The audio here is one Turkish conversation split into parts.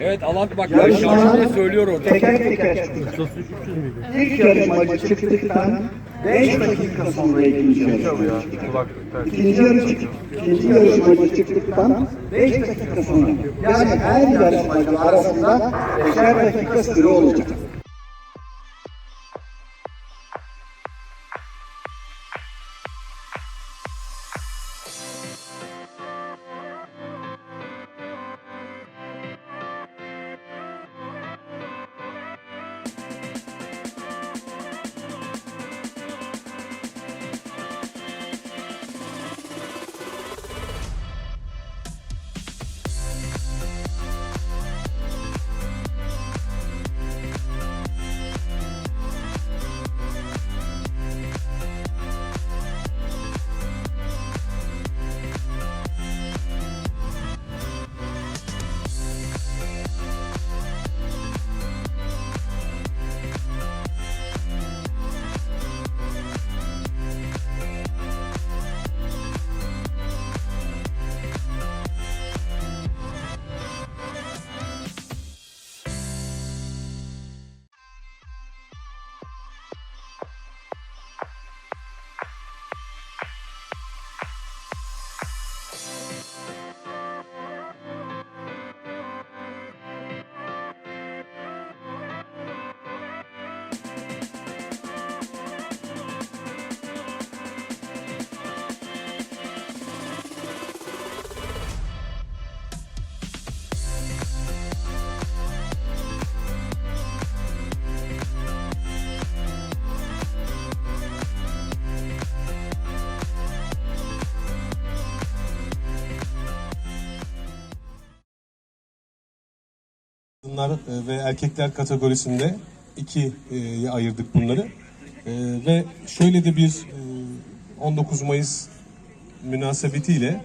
Evet alan bak Yarışma- şarkı söylüyor orada. Teker teker çıkıyor. İlk yarışmacı çıktıktan 5 dakika sonra ikinci yarışmacı. İkinci, yarış, ikinci yarışmacı çıktıktan 5 dakika sonra. Yani her yarışmacı arasında 5'er dakika süre olacak. Kadınlar e, ve erkekler kategorisinde ikiye ayırdık bunları. E, Ve şöyle de bir e, 19 Mayıs münasebetiyle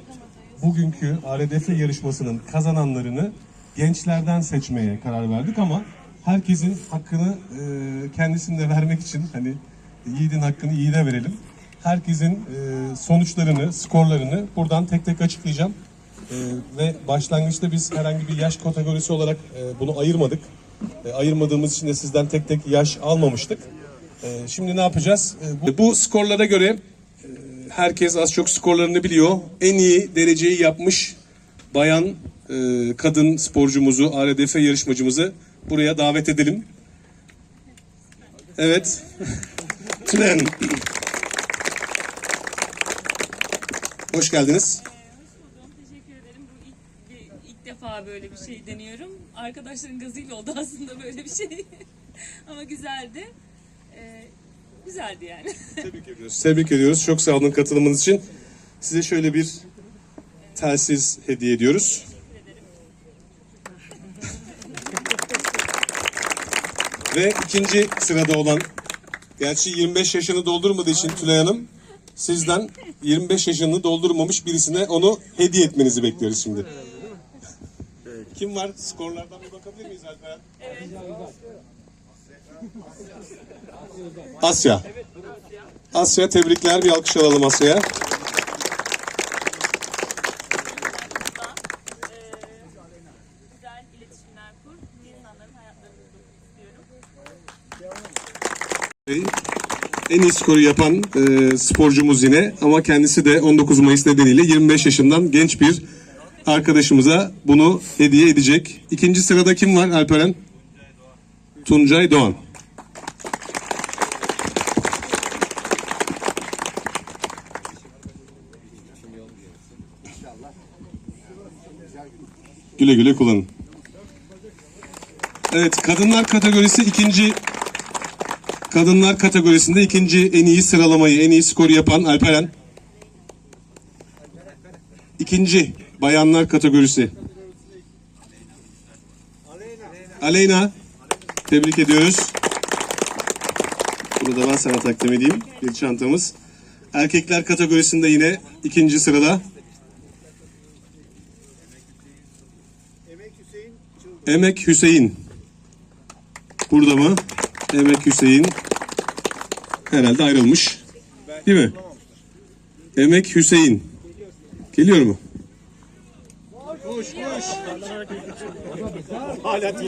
bugünkü RDF yarışmasının kazananlarını gençlerden seçmeye karar verdik ama herkesin hakkını e, kendisinde vermek için hani yiğidin hakkını yiğide verelim. Herkesin e, sonuçlarını, skorlarını buradan tek tek açıklayacağım. Ee, ve başlangıçta biz herhangi bir yaş kategorisi olarak e, bunu ayırmadık. E, ayırmadığımız için de sizden tek tek yaş almamıştık. E, şimdi ne yapacağız? E, bu, bu skorlara göre e, herkes az çok skorlarını biliyor. En iyi dereceyi yapmış bayan, e, kadın sporcumuzu, RDF yarışmacımızı buraya davet edelim. Evet. Hanım. Hoş geldiniz. Teşekkür ederim. Bu ilk, bir- ilk defa böyle bir şey deniyorum. Arkadaşların gazıyla oldu aslında böyle bir şey. Ama güzeldi. Ee, güzeldi yani. Tebrik ediyoruz. Tebrik ediyoruz. Çok sağ olun katılımınız için. Size şöyle bir telsiz hediye ediyoruz. Ve ikinci sırada olan, gerçi 25 yaşını doldurmadığı için Tülay Hanım, sizden 25 yaşını doldurmamış birisine onu hediye etmenizi bekliyoruz şimdi. Kim var? Skorlardan bir bakabilir miyiz Alperen? Asya. Asya tebrikler. Bir alkış alalım Asya'ya. Ee. En iyi skoru yapan e, sporcumuz yine ama kendisi de 19 Mayıs nedeniyle 25 yaşından genç bir arkadaşımıza bunu hediye edecek. İkinci sırada kim var Alperen? Tuncay Doğan. Güle güle kullanın. Evet, kadınlar kategorisi ikinci Kadınlar kategorisinde ikinci en iyi sıralamayı, en iyi skoru yapan Alperen. İkinci bayanlar kategorisi. Aleyna. Tebrik ediyoruz. Bunu da ben sana takdim edeyim. Bir çantamız. Erkekler kategorisinde yine ikinci sırada. Emek Hüseyin. Burada mı? Emek Hüseyin. Herhalde ayrılmış. Değil mi? Emek Hüseyin. Geliyor mu?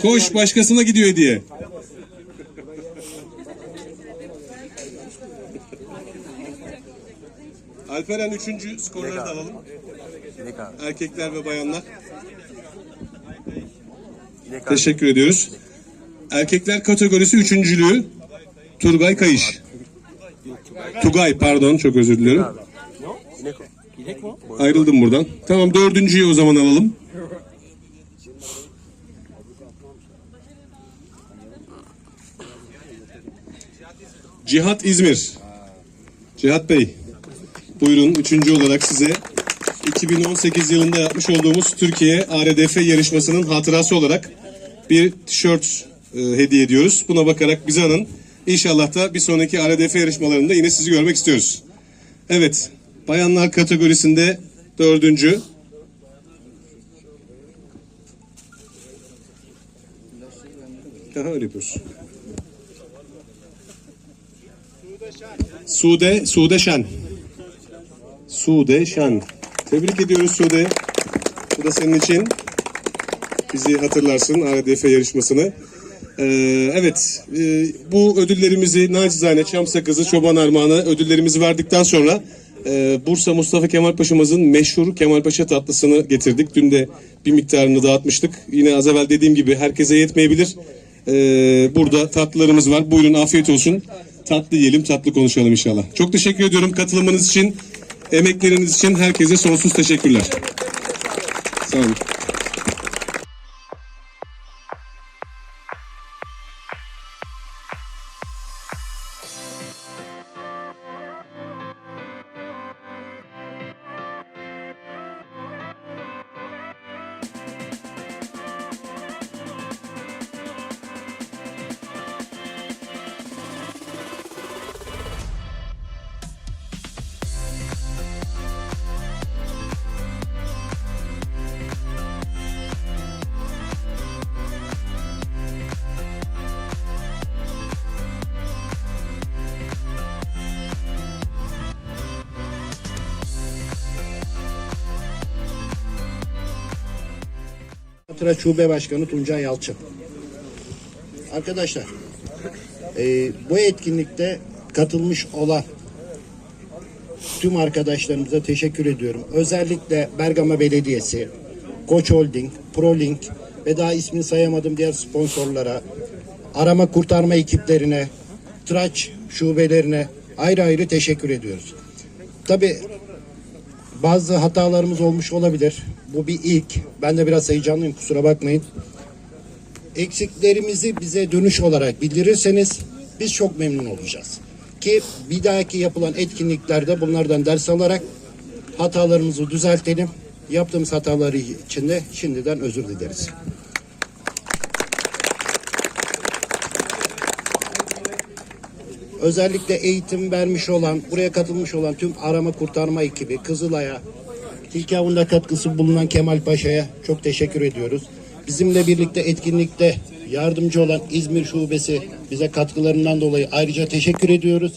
Koş başkasına gidiyor hediye. Alperen üçüncü skorları da alalım. Erkekler ve bayanlar. Teşekkür ediyoruz. Erkekler kategorisi üçüncülüğü Turgay Kayış. Tugay pardon çok özür diliyorum. Ayrıldım buradan. Tamam dördüncüyü o zaman alalım. Cihat İzmir. Cihat Bey. Buyurun üçüncü olarak size 2018 yılında yapmış olduğumuz Türkiye ARDF yarışmasının hatırası olarak bir tişört e, hediye ediyoruz. Buna bakarak bize anın. İnşallah da bir sonraki ARDF yarışmalarında yine sizi görmek istiyoruz. Evet, bayanlar kategorisinde dördüncü. Aha öyle yapıyoruz. Sude, Sude Şen. Sude Şen. Tebrik ediyoruz Sude. Bu da senin için. Bizi hatırlarsın ARDF yarışmasını. Ee, evet, e, bu ödüllerimizi nacizane Çam Sakızı, Çoban Armağanı ödüllerimizi verdikten sonra e, Bursa Mustafa Kemal Paşa'mızın meşhur Kemal Paşa tatlısını getirdik. Dün de bir miktarını dağıtmıştık. Yine az evvel dediğim gibi herkese yetmeyebilir. Ee, burada tatlılarımız var. Buyurun afiyet olsun. Tatlı yiyelim, tatlı konuşalım inşallah. Çok teşekkür ediyorum katılımınız için, emekleriniz için herkese sonsuz teşekkürler. Sağ olun. Hatıra Şube Başkanı Tuncay Yalçın. Arkadaşlar, e, bu etkinlikte katılmış olan tüm arkadaşlarımıza teşekkür ediyorum. Özellikle Bergama Belediyesi, Koç Holding, ProLink ve daha ismini sayamadım diğer sponsorlara, arama kurtarma ekiplerine, tıraç şubelerine ayrı ayrı teşekkür ediyoruz. Tabii bazı hatalarımız olmuş olabilir. Bu bir ilk. Ben de biraz heyecanlıyım kusura bakmayın. Eksiklerimizi bize dönüş olarak bildirirseniz biz çok memnun olacağız. Ki bir dahaki yapılan etkinliklerde bunlardan ders alarak hatalarımızı düzeltelim. Yaptığımız hataları için de şimdiden özür dileriz. Özellikle eğitim vermiş olan, buraya katılmış olan tüm arama kurtarma ekibi, Kızılay'a, Tilki Avı'nda katkısı bulunan Kemal Paşa'ya çok teşekkür ediyoruz. Bizimle birlikte etkinlikte yardımcı olan İzmir Şubesi bize katkılarından dolayı ayrıca teşekkür ediyoruz.